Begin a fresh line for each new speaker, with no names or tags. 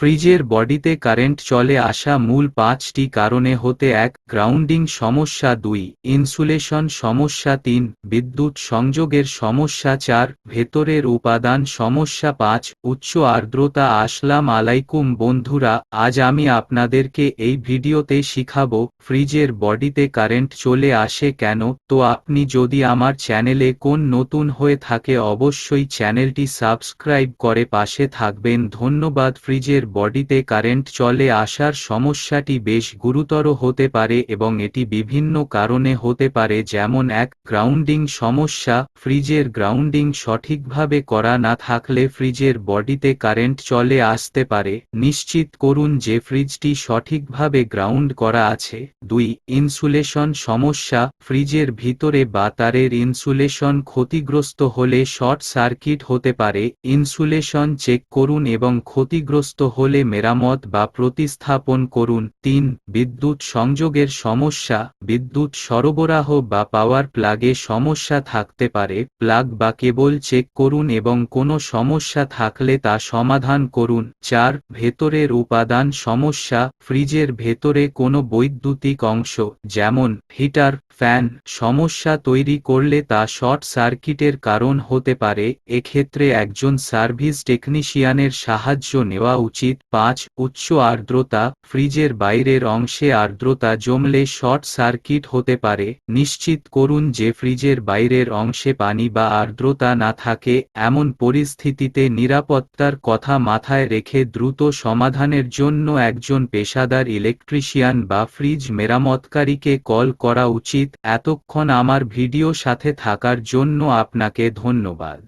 ফ্রিজের বডিতে কারেন্ট চলে আসা মূল পাঁচটি কারণে হতে এক, গ্রাউন্ডিং সমস্যা দুই, ইনসুলেশন সমস্যা তিন বিদ্যুৎ সংযোগের সমস্যা চার, ভেতরের উপাদান সমস্যা পাঁচ, উচ্চ আর্দ্রতা আসলাম আলাইকুম বন্ধুরা, আজ আমি আপনাদেরকে এই ভিডিওতে শিখাবো, ফ্রিজের বডিতে কারেন্ট চলে আসে কেন, তো আপনি যদি আমার চ্যানেলে কোন নতুন হয়ে থাকে অবশ্যই চ্যানেলটি সাবস্ক্রাইব করে পাশে থাকবেন, ধন্যবাদ। ফ্রিজের বডিতে কারেন্ট চলে আসার সমস্যাটি বেশ গুরুতর হতে পারে এবং এটি বিভিন্ন কারণে হতে পারে, যেমন এক, গ্রাউন্ডিং সমস্যা, ফ্রিজের গ্রাউন্ডিং সঠিকভাবে করা না থাকলে ফ্রিজের বডিতে কারেন্ট চলে আসতে পারে। নিশ্চিত করুন যে ফ্রিজটি সঠিকভাবে গ্রাউন্ড করা আছে। দুই, ইনসুলেশন সমস্যা, ফ্রিজের ভিতরে বা তারের ইনসুলেশন ক্ষতিগ্রস্ত হলে শর্ট সার্কিট হতে পারে। ইনসুলেশন চেক করুন এবং ক্ষতিগ্রস্ত হলে মেরামত বা প্রতিস্থাপন করুন। তিন, বিদ্যুৎ সংযোগের সমস্যা, বিদ্যুৎ সরবরাহ বা পাওয়ার প্লাগে সমস্যা থাকতে পারে, প্লাগ বা কেবল চেক করুন এবং কোনো সমস্যা থাকলে তা সমাধান করুন। চার, ভেতরের উপাদান সমস্যা, ফ্রিজের ভেতরে কোনো বৈদ্যুতিক অংশ, যেমন হিটার ফ্যান, সমস্যা তৈরি করলে তা শর্ট সার্কিটের কারণ হতে পারে, এক্ষেত্রে একজন সার্ভিস টেকনিশিয়ানের সাহায্য নেওয়া উচিত। পাঁচ, উচ্চ আর্দ্রতা, ফ্রিজের বাইরের অংশে আর্দ্রতা জমলে শর্ট সার্কিট হতে পারে। নিশ্চিত করুন যে ফ্রিজের বাইরের অংশে পানি বা আর্দ্রতা না থাকে, এমন পরিস্থিতিতে নিরাপত্তার কথা মাথায় রেখে দ্রুত সমাধানের জন্য একজন পেশাদার ইলেকট্রিশিয়ান বা ফ্রিজ মেরামতকারীকে কল করা উচিত। এতক্ষণ আমার ভিডিও সাথে থাকার জন্য আপনাকে ধন্যবাদ।